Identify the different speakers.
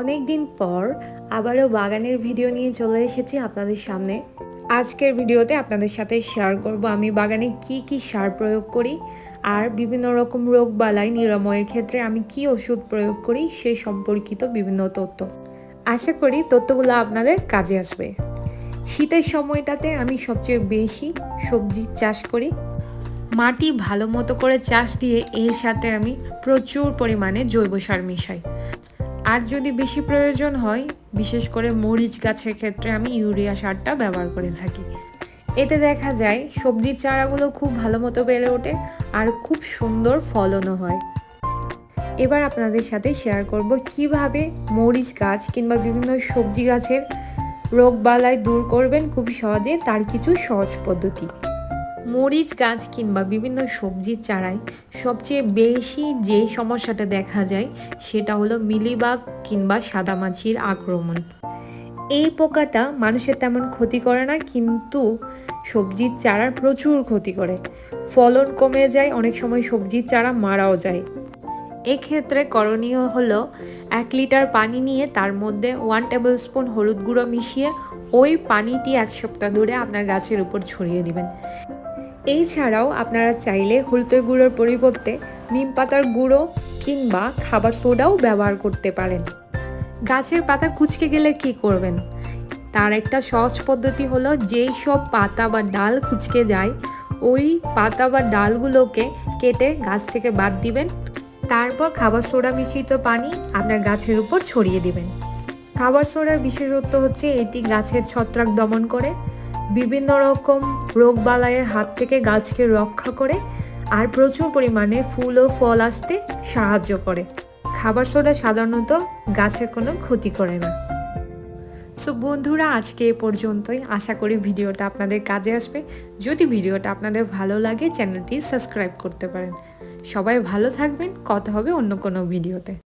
Speaker 1: অনেক দিন পর আবারও বাগানের ভিডিও নিয়ে চলে এসেছি আপনাদের সামনে। আজকের ভিডিওতে আপনাদের সাথে শেয়ার করব আমি বাগানে কি কি সার প্রয়োগ করি আর বিভিন্ন রকম রোগ বালাই নিরাময়ের ক্ষেত্রে আমি কি ওষুধ প্রয়োগ করি সেই সম্পর্কিত বিভিন্ন তথ্য। আশা করি তথ্যগুলো আপনাদের কাজে আসবে। শীতের সময়টাতে আমি সবচেয়ে বেশি সবজি চাষ করি। মাটি ভালো মতো করে চাষ দিয়ে এর সাথে আমি প্রচুর পরিমাণে জৈব সার মিশাই। আর যদি বেশি প্রয়োজন হয়, বিশেষ করে মরিচ গাছের ক্ষেত্রে আমি ইউরিয়া সারটা ব্যবহার করে থাকি। এতে দেখা যায়, সবজির চারাগুলো খুব ভালো মতো বেড়ে ওঠে আর খুব সুন্দর ফলনও হয়। এবার আপনাদের সাথে শেয়ার করব কীভাবে মরিচ গাছ কিংবা বিভিন্ন সবজি গাছের রোগবালাই দূর করবেন খুব সহজে, তার কিছু সহজ পদ্ধতি। মরিচ গাছ কিংবা বিভিন্ন সবজির চারায় সবচেয়ে বেশি যে সমস্যাটা দেখা যায় সেটা হলো মিলিবাগ কিংবা সাদামাছির আক্রমণ। এই পোকাটা মানুষের তেমন ক্ষতি করে না, কিন্তু সবজির চারার প্রচুর ক্ষতি করে। ফলন কমে যায়, অনেক সময় সবজির চারা মারাও যায়। এক্ষেত্রে করণীয় হলো এক লিটার পানি নিয়ে তার মধ্যে ওয়ান টেবিল স্পুন হলুদ গুঁড়ো মিশিয়ে ওই পানিটি এক সপ্তাহ ধরে আপনার গাছের উপর ছড়িয়ে দিবেন। এই ছাড়াও আপনারা চাইলে হলুদের গুঁড়োর পরিবর্তে নিম পাতার গুঁড়ো কিংবা খাবার সোডাও ব্যবহার করতে পারেন। গাছের পাতা কুচকে গেলে কি করবেন? তার একটা সহজ পদ্ধতি হলো যেই সব পাতা বা ডাল কুচকে যায়, ওই পাতা বা ডালগুলোকে কেটে গাছ থেকে বাদ দিবেন। তারপর খাবার সোডা মিশ্রিত পানি আপনার গাছের উপর ছড়িয়ে দিবেন। খাবার সোডার বিশেষত্ব হচ্ছে এটি গাছের ছত্রাক দমন করে। বিভিন্ন রকম রোগ রোগবালাইয়ের হাত থেকে গাছকে রক্ষা করে আর প্রচুর পরিমাণে ফুল ও ফল আসতে সাহায্য করে। খাবার সোডা সাধারণত গাছের কোনো ক্ষতি করে না। সো বন্ধুরা, আজকে এ পর্যন্তই। আশা করি ভিডিওটা আপনাদের কাজে আসবে। যদি ভিডিওটা আপনাদের ভালো লাগে, চ্যানেলটি সাবস্ক্রাইব করতে পারেন। সবাই ভালো থাকবেন। কথা হবে অন্য কোনো ভিডিওতে।